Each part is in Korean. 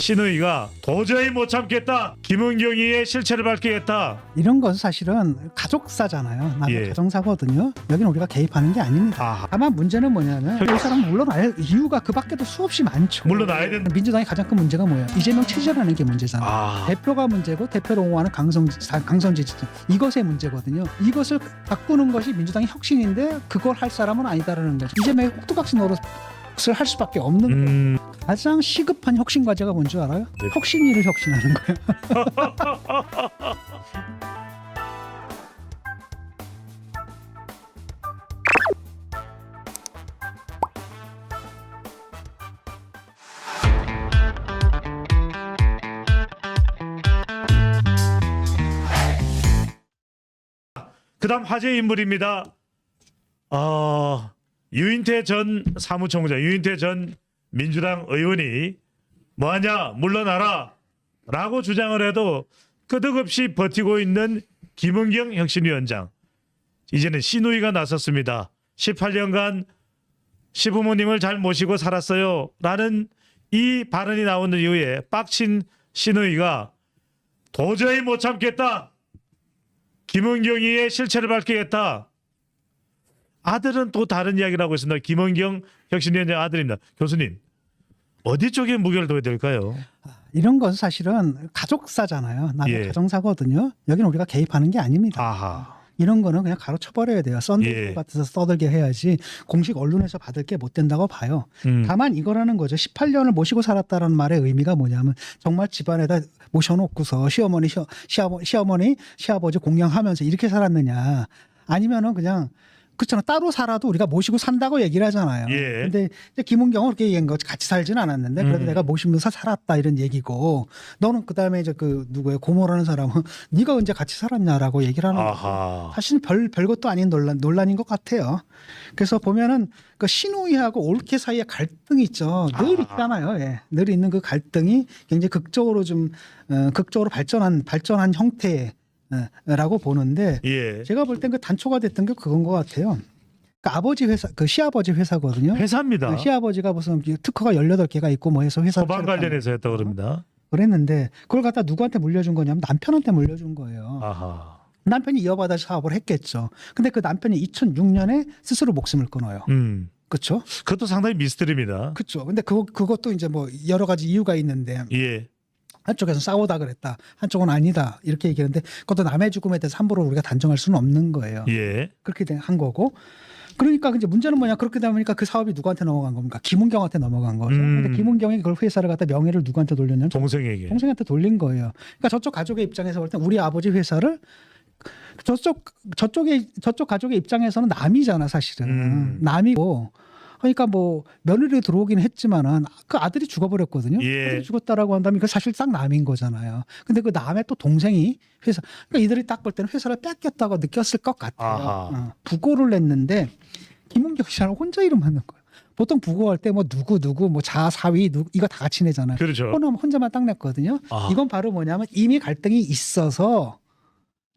신우이가 도저히 못 참겠다. 김은경이의 실체를 밝히겠다. 이런 건 사실은 가족사잖아요. 남의 예. 가정사거든요. 여기는 우리가 개입하는 게 아닙니다. 아, 다만 문제는 뭐냐면 이 사람은 물러날 이유가 그 밖에도 수없이 많죠. 물러나야 된다. 민주당의 가장 큰 문제가 뭐예요? 이재명 체제라는 게 문제잖아요. 아, 대표가 문제고 대표를 옹호하는 강성 강성 지 지지 이것의 문제거든요. 이것을 바꾸는 것이 민주당의 혁신인데 그걸 할 사람은 아니다라는 거죠. 이재명이 꼭두각시 노릇 을 할 수밖에 없는 음, 가장 시급한 혁신 과제가 뭔지 알아요? 네. 혁신위를 혁신하는 거예요. 그다음 화제 인물입니다. 어, 유인태 전 사무총장, 유인태 전 민주당 의원이 뭐하냐 물러나라 라고 주장을 해도 끄덕없이 버티고 있는 김은경 혁신위원장 이제는 신우이가 나섰습니다. 18년간 시부모님을 잘 모시고 살았어요 라는 이 발언이 나오는 이후에 빡친 신우이가 도저히 못 참겠다 김은경이의 실체를 밝히겠다. 아들은 또 다른 이야기를 하고 있습니다. 김은경 혁신위원장 아들입니다. 교수님 어디 쪽에 무게를 둬야 될까요? 이런 건 사실은 가족사잖아요. 남의 예. 가정사거든요. 여기는 우리가 개입하는 게 아닙니다. 아하. 이런 거는 그냥 가로쳐버려야 돼요. 썬데이 예. 같아서 떠들게 해야지 공식 언론에서 받을 게 못 된다고 봐요. 음. 다만 이거라는 거죠. 18년을 모시고 살았다는 말의 의미가 뭐냐면 정말 집안에다 모셔놓고서 시어머니, 시어, 시아버, 시어머니, 시아버지 공양하면서 이렇게 살았느냐. 아니면은 그냥 그렇잖아. 따로 살아도 우리가 모시고 산다고 얘기를 하잖아요. 예. 근데 이제 김은경은 그렇게 얘기한 거 같이 살진 않았는데 그래도 음. 내가 모시면서 살았다 이런 얘기고 너는 그다음에 이제 그 누구예요? 고모라는 사람은 네가 언제 같이 살았냐라고 얘기를 하는. 아하. 사실 별 별것도 아닌 논란 논란인 것 같아요. 그래서 보면은 그 신우이하고 올케 사이의 갈등이 있죠. 늘 아. 있잖아요. 예. 늘 있는 그 갈등이 굉장히 극적으로 좀 어, 극적으로 발전한 발전한 형태 라고 보는데 예. 제가 볼 땐 그 단초가 됐던 게 그건 것 같아요. 그 아버지 회사, 그 시아버지 회사거든요. 회사입니다. 그 시아버지가 무슨 특허가 18개가 있고 뭐 해서 회사 소방 관련해서 했다고 그럽니다. 그랬는데 그걸 갖다 누구한테 물려준 거냐면 남편한테 물려준 거예요. 아하. 남편이 이어받아 사업을 했겠죠. 근데 그 남편이 2006년에 스스로 목숨을 끊어요. 음. 그렇죠? 그것도 상당히 미스터리입니다. 그렇죠. 근데 그거 그것도 이제 뭐 여러 가지 이유가 있는데 예. 한쪽에서 싸우다 그랬다. 한쪽은 아니다. 이렇게 얘기하는데 그것도 남의 죽음에 대해서 함부로 우리가 단정할 수는 없는 거예요. 예. 그렇게 된- 한 거고. 그러니까 이제 문제는 뭐냐 그렇게 되다 보니까 그 사업이 누구한테 넘어간 겁니까? 김은경한테 넘어간 거죠. 음. 근데 김은경이 그걸 회사를 갖다 명예를 누구한테 돌렸냐면 동생에게. 동생한테 돌린 거예요. 그러니까 저쪽 가족의 입장에서 볼 때 우리 아버지 회사를 저쪽 저쪽에 저쪽 가족의 입장에서는 남이잖아 사실은 음. 남이고 그러니까 뭐 며느리 들어오긴 했지만은 그 아들이 죽어버렸거든요. 예. 아들이 죽었다라고 한다면 그 사실상 남인 거잖아요. 근데 그 남의 또 동생이 회사 그러니까 이들이 딱 볼 때는 회사를 뺏겼다고 느꼈을 것 같아요. 어, 부고를 냈는데 김은경 씨랑 혼자 이름 하는 거예요. 보통 부고할 때 뭐 누구 누구 뭐 자사위 누구 이거 다 같이 내잖아요. 그렇죠. 혼자만 딱 냈거든요. 아. 이건 바로 뭐냐면 이미 갈등이 있어서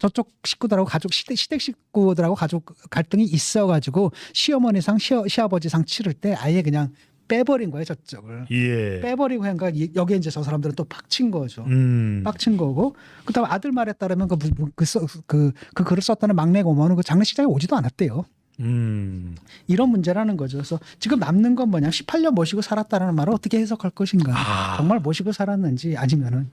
저쪽 식구들하고 가족 시댁 시댁 식구들하고 가족 갈등이 있어가지고 시어머니상 시어, 시아버지상 치를 때 아예 그냥 빼버린 거예요 저쪽을 예. 빼버리고 이- 여기에 이제 저 사람들은 또 빡친 거죠. 음. 빡친 거고 그다음 아들 말에 따르면 그, 무- 무- 그, 써- 그, 그 글을 썼다는 막내 고모는 그 장례식장에 오지도 않았대요. 음. 이런 문제라는 거죠. 그래서 지금 남는 건 뭐냐 18년 모시고 살았다는 말을 어떻게 해석할 것인가. 아. 정말 모시고 살았는지 아니면은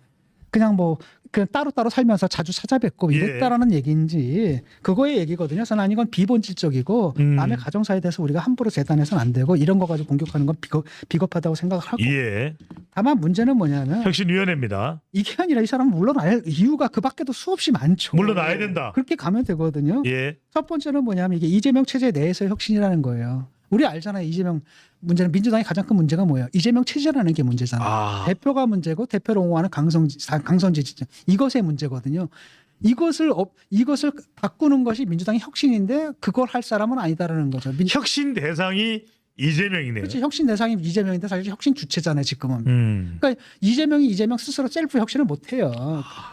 그냥 뭐 그냥 따로따로 살면서 자주 찾아뵙고 예. 이랬다라는 얘기인지 그거의 얘기거든요. 저는 아니 이건 비본질적이고 음. 남의 가정사에 대해서 우리가 함부로 재단해서는 안 되고 이런 거 가지고 공격하는 건 비겁, 비겁 하다고 생각을 하고 예. 다만 문제는 뭐냐면 혁신위원회입니다. 이게 아니라 이 사람은 물러날 이유가 그 밖에도 수없이 많죠. 물러나야 된다. 그렇게 가면 되거든요. 예. 첫 번째는 뭐냐면 이게 이재명 체제 내에서 혁신이라는 거예요. 우리 알잖아요. 이재명 문제는 민주당의 가장 큰 문제가 뭐예요? 이재명 체제라는 게 문제잖아요. 아. 대표가 문제고 대표를 옹호하는 강성지 강성지 지지 이것의 문제거든요. 이것을 업- 이것을 바꾸는 것이 민주당의 혁신인데 그걸 할 사람은 아니다라는 거죠. 민, 혁신 대상이 이재명이네요. 그렇지 혁신 대상이 이재명인데 사실 혁신 주체잖아요 지금은. 음. 그러니까 이재명이 이재명 스스로 셀프 혁신을 못 해요.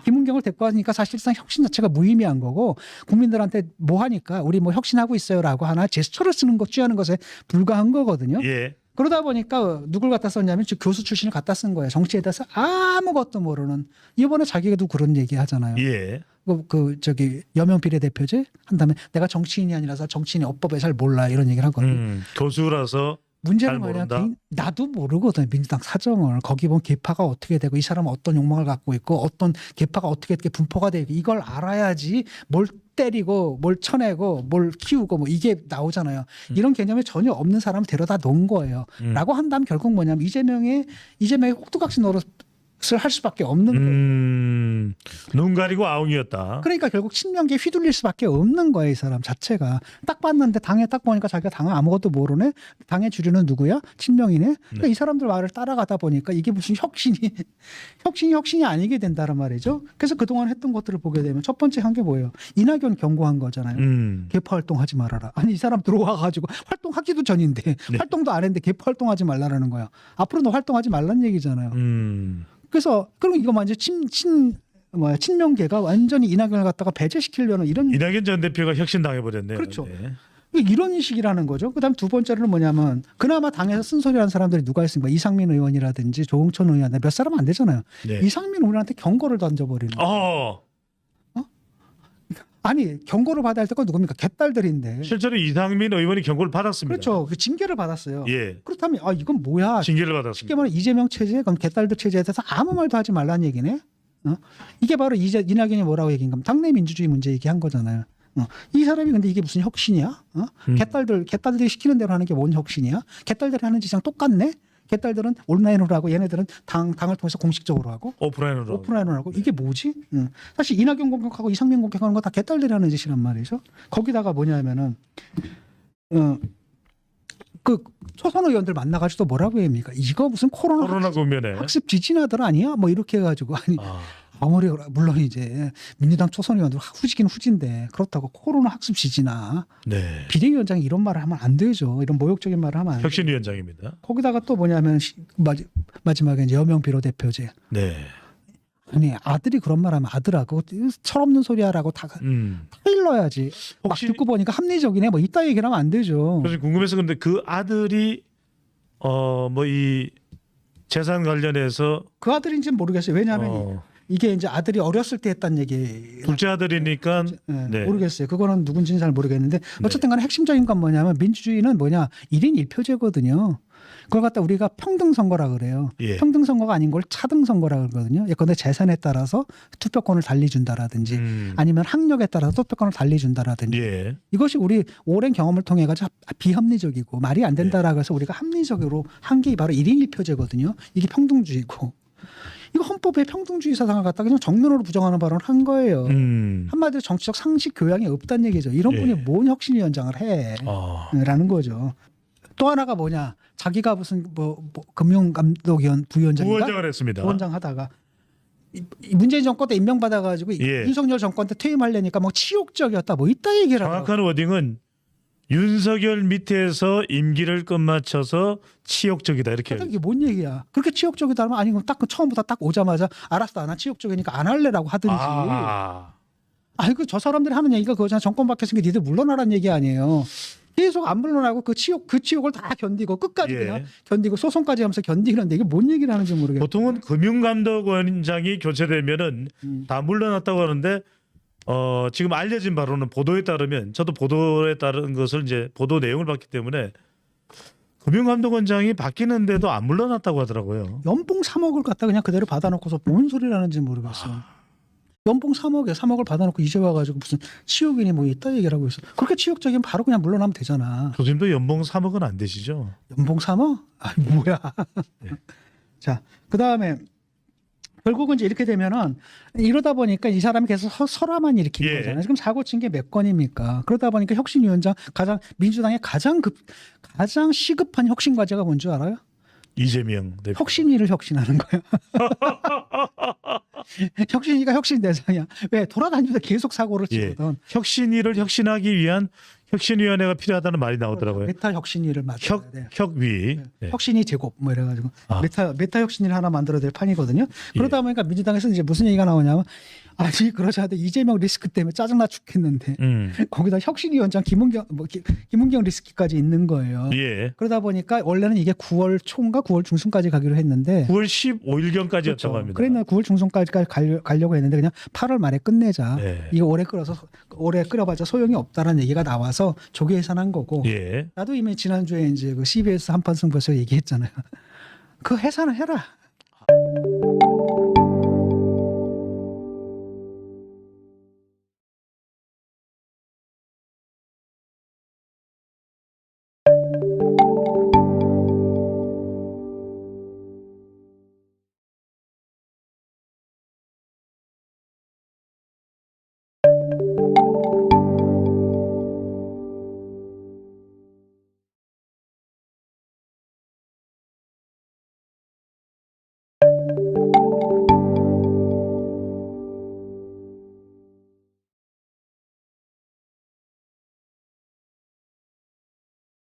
김은경을 데리고 하니까 사실상 혁신 자체가 무의미한 거고 국민들한테 뭐 하니까 우리 뭐 혁신하고 있어요라고 하나 제스처를 쓰는 것 취하는 것에 불과한 거거든요. 예. 그러다 보니까 누굴 갖다 썼냐면 즉 교수 출신을 갖다 쓴 거예요. 정치에 대해서 아무것도 모르는 이번에 자기도 그런 얘기 하잖아요. 예. 그, 그 저기 여명 비례대표제 한 다음에 내가 정치인이 아니라서 정치인이 업법에 잘 몰라 이런 얘기를 하거든요. 음, 교수라서 문제는 잘 뭐냐? 민- 나도 모르거든 민주당 사정을 거기 보면 계파가 어떻게 되고 이 사람은 어떤 욕망을 갖고 있고 어떤 계파가 어떻게 어떻게 분포가 되고 이걸 알아야지 뭘 때리고 뭘 쳐내고 뭘 키우고 뭐 이게 나오잖아요 이런 개념이 전혀 없는 사람을 데려다 놓은 거예요 음. 라고 한다면 결국 뭐냐면 이재명의 이재명의 혹두각시 노릇을 할 수밖에 없는 거예요 음, 눈 가리고 아웅이었다. 그러니까 결국 친명계에 휘둘릴 수밖에 없는 거예요, 이 사람 자체가. 딱 봤는데 당에 딱 보니까 자기가 당을 아무것도 모르네. 당의 주류는 누구야? 친명이네. 그러니까 네. 이 사람들 말을 따라가다 보니까 이게 무슨 혁신이 혁신이 혁신이 아니게 된다는 말이죠. 그래서 그동안 했던 것들을 보게 되면 첫 번째 한 게 뭐예요? 이낙연 경고한 거잖아요. 음, 개파 활동하지 말아라. 아니 이 사람 들어와 가지고 활동하기도 전인데 네. 활동도 안 했는데 개파 활동하지 말라라는 거야. 앞으로 너 활동하지 말란 얘기잖아요. 음, 그래서 그럼 이거 완전 친친 뭐야 친명계가 완전히 이낙연을 갖다가 배제시키려는 이런 이낙연 전 대표가 혁신 당해 버렸네요. 그렇죠. 네. 이런 식이라는 거죠. 그다음 두 번째로는 뭐냐면 그나마 당에서 쓴소리하는 사람들이 누가 있습니까? 이상민 의원이라든지 조홍천 의원 몇 사람 안 되잖아요. 네. 이상민 의원한테 경고를 던져버리는. 어, 아니 경고를 받아야 할 때가 누굽니까? 개딸들인데. 실제로 이상민 의원이 경고를 받았습니다. 그렇죠. 그 징계를 받았어요. 예, 그렇다면 아 이건 뭐야? 징계를 쉽게 받았습니다. 말하면 이재명 체제, 그럼 개딸들 체제에 대해서 아무 말도 하지 말라는 얘기네. 어? 이게 바로 이제 이낙연이 뭐라고 얘기한 겁니까? 당내 민주주의 문제 얘기한 거잖아요. 어. 이 사람이 근데 이게 무슨 혁신이야? 어? 음. 개딸들 개딸들이 시키는 대로 하는 게 뭔 혁신이야? 개딸들이 하는 짓이랑 똑같네. 개딸들은 온라인으로 하고 얘네들은 당 당을 통해서 공식적으로 하고 오프라인으로. 오프라인으로 하고 이게 뭐지? 응. 사실 이낙연 공격하고 이상민 공격하는 거 다 개딸들이 하는 짓이란 말이죠. 거기다가 뭐냐면은 어, 그 초선 의원들 만나가지고 또 뭐라고 합니까? 이거 무슨 코로나, 코로나 국면에. 학습 지진하들 아니야? 뭐 이렇게 해가지고 아니 아, 아무리 물론 이제 민주당 초선 의원들 후지긴 후진데 그렇다고 코로나 학습 지진아 네. 비대위원장이 이런 말을 하면 안 되죠. 이런 모욕적인 말을 하면 안 돼요. 혁신위원장입니다. 거기다가 또 뭐냐면 시- 마지, 마지막에 이제 여명 비로 대표제 네. 아니 아들이 그런 말하면 아들아 그거 철없는 소리야라고 다 음. 일러야지 막 듣고 보니까 합리적이네 뭐 이따 얘기를 하면 안 되죠. 그래서 궁금해서 근데 그 아들이 어 뭐 이 재산 관련해서 그 아들인지는 모르겠어요. 왜냐하면 어, 이게 이제 아들이 어렸을 때 했단 얘기 둘째 아들이니까 예, 네. 모르겠어요. 그거는 누군지는 잘 모르겠는데 어쨌든 간에 핵심적인 건 뭐냐면 민주주의는 뭐냐 1인 1표제거든요. 그걸 갖다 우리가 평등 선거라 그래요. 예. 평등 선거가 아닌 걸 차등 선거라 그러거든요. 예컨대 재산에 따라서 투표권을 달리 준다라든지 음. 아니면 학력에 따라서 투표권을 달리 준다라든지 예. 이것이 우리 오랜 경험을 통해 가지고 비합리적이고 말이 안 된다라고 해서 우리가 합리적으로 한 게 바로 1인 1표제거든요. 이게 평등주의고. 이거 헌법에 평등주의 사상을 갖다 그냥 정면으로 부정하는 발언을 한 거예요. 음. 한마디로 정치적 상식 교양이 없다는 얘기죠. 이런 예. 분이 뭔 혁신 위원장을 해? 아. 라는 거죠. 또 하나가 뭐냐? 자기가 무슨 뭐, 뭐 금융감독위원 부위원장인가? 부원장을 했습니다. 부원장 하다가 이- 이 문재인 정권 때 임명받아가지고 예. 윤석열 정권 때 퇴임하려니까 뭐 치욕적이었다 뭐 이따 얘기를 하고 정확한 워딩은 윤석열 밑에서 임기를 끝마쳐서 치욕적이다 이렇게. 이게 뭔 얘기야? 그렇게 치욕적이다 하면 아니 그럼 딱그 처음부터 딱 오자마자 알았어 나 치욕적이니까 안 할래라고 하든지 아. 아이고 저 사람들이 하는 얘기가 그거잖아 정권 바뀌었으니까 니들 물러나라는 얘기 아니에요. 계속 안 물러나고 그 치욕 그 치욕을 다 견디고 끝까지 예. 그냥 견디고 소송까지 하면서 견디는데 이게 뭔 얘기를 하는지 모르겠어. 보통은 금융감독원장이 교체되면은 음. 다 물러났다고 하는데 어 지금 알려진 바로는 보도에 따르면 저도 보도에 따른 것을 이제 보도 내용을 봤기 때문에 금융감독원장이 바뀌는데도 안 물러났다고 하더라고요. 연봉 3억을 갖다 그냥 그대로 받아놓고서 뭔 소리를 하는지 모르겠어. 연봉 3억에 3억을 받아놓고 이제 와가지고 무슨 치욕이니 뭐 이따 얘기를 하고 있어. 그렇게 치욕적이면 바로 그냥 물러나면 되잖아. 교수님도 연봉 3억은 안 되시죠? 연봉 3억? 아 뭐야. 네. 자, 그 다음에 결국은 이제 이렇게 되면은 이러다 보니까 이 사람이 계속 서, 설화만 일으킨 예. 거잖아요. 지금 사고 친 게 몇 건입니까? 그러다 보니까 혁신위원장 가장 민주당의 가장 급 가장 시급한 혁신 과제가 뭔 줄 알아요? 이재명 대표. 혁신위를 혁신하는 거야. 혁신위가 혁신 대상이야. 왜 돌아다니면서 계속 사고를 예. 치거든. 혁신위를 혁신하기 위한 혁신위원회가 필요하다는 말이 나오더라고요. 메타 혁신위를 만들어야 혁 돼. 혁위. 네. 혁신이 제곱 뭐 이래가지고 아. 메타 메타 혁신을 하나 만들어야 될 판이거든요. 예. 그러다 보니까 민주당에서 이제 무슨 얘기가 나오냐면 아니 그러지 않는데 이재명 리스크 때문에 짜증나 죽겠는데 음. 거기다 혁신위원장 김은경 뭐 기- 김은경 리스크까지 있는 거예요. 예. 그러다 보니까 원래는 이게 9월 초인가 9월 중순까지 가기로 했는데 9월 15일경까지였다고 합니다. 그랬나 9월 중순까지 가려, 가려 고 했는데 그냥 8월 말에 끝내자. 네. 이거 오래 끌어서 오래 끌어봤자 소용이 없다라는 얘기가 나와서 조기 해산한 거고. 예. 나도 이미 지난주에 이제 그 CBS 한판 승부에서 얘기했잖아요. 그 해산을 해라.